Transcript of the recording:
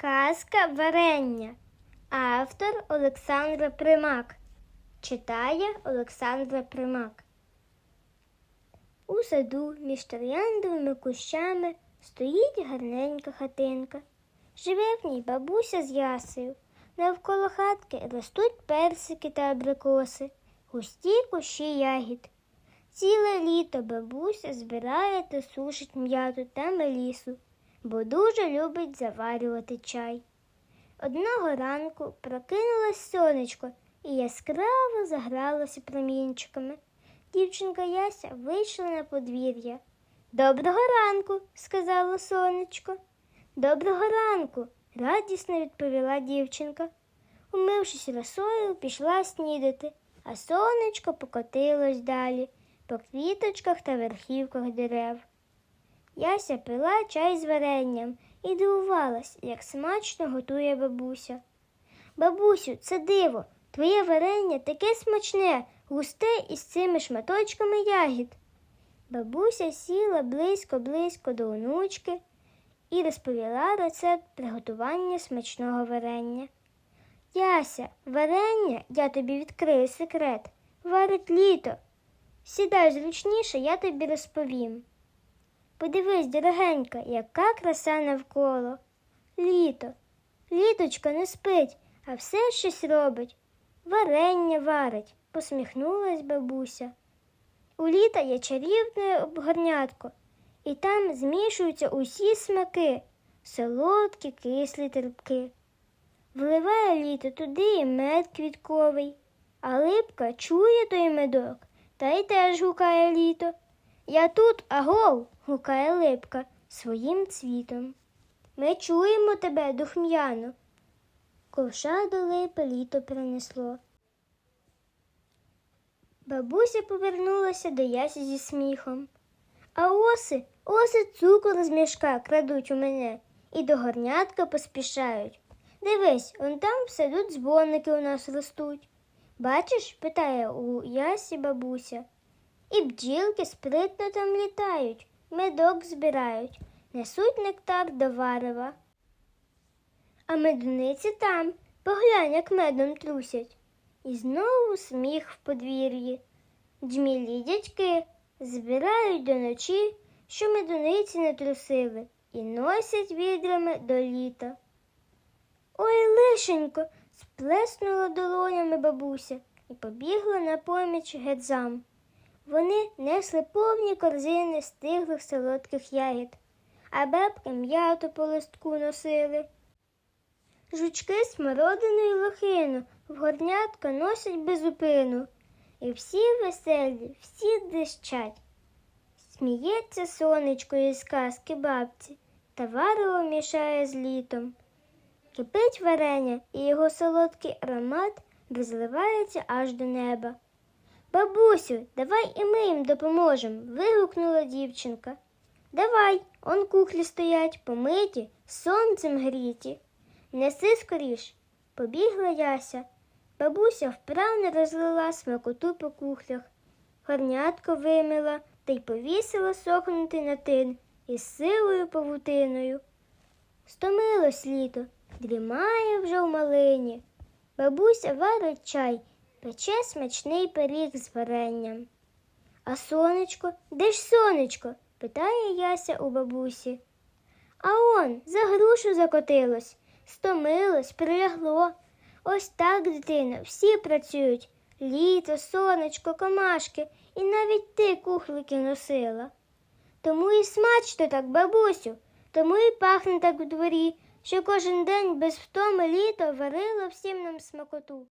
Казка варення. Автор Олександра Примак. Читає Олександра Примак. У саду між трояндовими кущами стоїть гарненька хатинка. Живе в ній бабуся з ясею. Навколо хатки ростуть персики та абрикоси, густі кущі ягід. Ціле літо бабуся збирає та сушить м'яту та мелісу, бо дуже любить заварювати чай. Одного ранку прокинулось сонечко і яскраво загралося промінчиками. Дівчинка Яся вийшла на подвір'я. Доброго ранку, сказало сонечко. Доброго ранку, радісно відповіла дівчинка. Умившись росою, пішла снідати, а сонечко покотилось далі по квіточках та верхівках дерев. Яся пила чай з варенням і дивувалась, як смачно готує бабуся. Бабусю, це диво, твоє варення таке смачне, густе із цими шматочками ягід. Бабуся сіла близько-близько до онучки і розповіла рецепт приготування смачного варення. Яся, варення, я тобі відкрию секрет, варить літо. Сідай зручніше, я тобі розповім. Подивись, дорогенька, яка краса навколо. Літо. Літочка не спить, а все щось робить. Варення варить, посміхнулась бабуся. У літа є чарівне горнятко, і там змішуються усі смаки солодкі, кислі, терпки. Вливає літо туди і мед квітковий, а липка чує той медок та й теж гукає літо. Я тут, агов, гукає липка своїм цвітом. Ми чуємо тебе, духм'яно. Ковша до липи літо принесло. Бабуся повернулася до ясі зі сміхом. А оси, оси цукор з мішка крадуть у мене і до горнятка поспішають. Дивись, он там в саду дзвоники у нас ростуть. Бачиш, питає у ясі бабуся. І бджілки спритно там літають, медок збирають, несуть нектар до варева. А медуниці там, поглянь, як медом трусять. І знову сміх в подвір'ї. Джмілі дядьки збирають до ночі, що медуниці не трусили, і носять відрами до літа. Ой, лишенько, сплеснула долонями бабуся і побігла на поміч гедзам. Вони несли повні корзини стиглих солодких ягід, а бабки м'яту по листку носили. Жучки смородину й лохину в горнятко носять безупину, і всі веселі, всі дищать. Сміється сонечко із казки бабці, та варево мішає з літом. Кипить варення, і його солодкий аромат розливається аж до неба. Бабусю, давай і ми їм допоможемо. вигукнула дівчинка. Давай, он кухлі стоять, помиті, сонцем гріті. Неси скоріш, побігла Яся. Бабуся вправно розлила смакоту по кухлях, горнятко вимила та й повісила сохнути на тин із силою павутиною. Стомилось літо, дрімає вже в малині. Бабуся варить чай, пече смачний пиріг з варенням. А сонечко, де ж сонечко? питає Яся у бабусі. А он за грушу закотилось, стомилось, прилягло. Ось так, дитино, всі працюють. Літо, сонечко, комашки, і навіть ти кухлики носила. Тому і смачно так, бабусю, тому і пахне так у дворі, що кожен день без втоми літо варило всім нам смакоту.